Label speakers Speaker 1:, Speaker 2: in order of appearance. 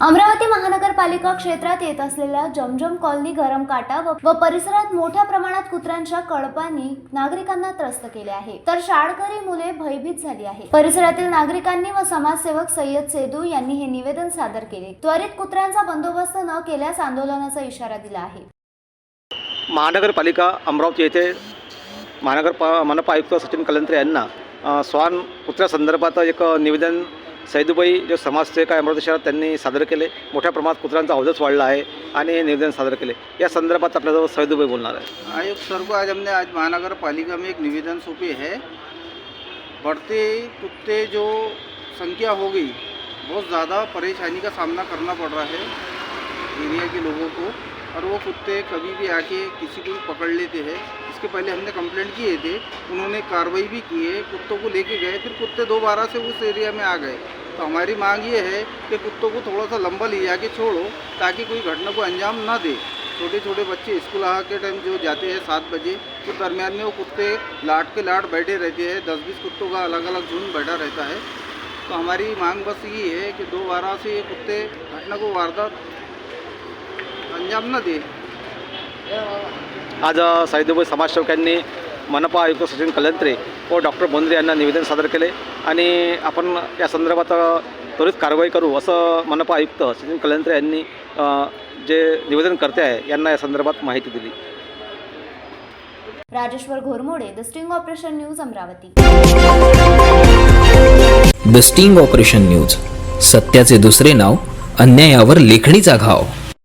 Speaker 1: अमरावती महानगरपालिका क्षेत्रात येत असलेल्या जमजम कॉलनी गरम काटा व- परिसरात मोठ्या प्रमाणात कुत्र्यांच्या कळपांनी नागरिकांना त्रस्त केले आहे. तर शाळकरी मुले भयभीत झाली आहे. परिसरातील नागरिकांनी व समाजसेवक सय्यद सेदू यांनी हे निवेदन सादर केले. त्वरित कुत्र्यांचा बंदोबस्त न केल्यास आंदोलनाचा इशारा दिला आहे.
Speaker 2: महानगरपालिका अमरावती येथे महानगर मनपा आयुक्त सचिन कलंत्रे यांना स्वान श्वान कुत्र्यासंदर्भात एक निवेदन सैदुबाई जो समाजसेवक आहे अमरावती शहरात त्यांनी सादर केले. मोठ्या प्रमाणात कुत्र्यांचा अवधच वाढला आहे आणि हे निवेदन सादर केले. या संदर्भात आपल्याजवळ सैदुबाई बोलणार आहे.
Speaker 3: आयोग सर को आज हमने आज महानगर पालिका में एक निवेदन सौंपे है. बढ़ते कुत्ते जो संख्या हो गई बहुत ज़्यादा परेशानी का सामना करना पड़ रहा है एरिया के लोगों को। और वो कुत्ते कभी भी आके किसी को भी पकड़ लेते हैं। इसके पहले हमने कंप्लेंट किए थे उन्होंने कार्रवाई भी की है कुत्तों को लेके गए फिर कुत्ते दोबारा से उस एरिया में आ गए। तो हमारी मांग ये है कि कुत्तों को थोड़ा सा लंबा ले जाके छोड़ो ताकि कोई घटना को अंजाम ना दे। छोटे छोटे बच्चे स्कूल आ के टाइम जो जाते हैं सात बजे तो दरमियान में वो कुत्ते लाट के लाट बैठे रहते हैं दस बीस कुत्तों का अलग अलग झुंड बैठा रहता है। तो हमारी मांग बस ये है कि दोबारा से ये कुत्ते घटना को वारदात अंजाम न दे।
Speaker 2: आज अ, सैदुबाई समाजसेवक यांनी मनपा आयुक्त सचिन कलंत्रे व डॉक्टर बोंद्रे यांना निवेदन सादर केले. आणि आपण या संदर्भात त्वरित कारवाई करू असं मनपा आयुक्त सचिन कलंत्रे यांनी जे निवेदन करते आहे यांना या संदर्भात माहिती दिली.
Speaker 1: Rajeshwar Ghormode the sting operation news Amravati.
Speaker 4: The sting operation news सत्याचे दुसरे नाव अन्यायावर लेखणीचा घाव.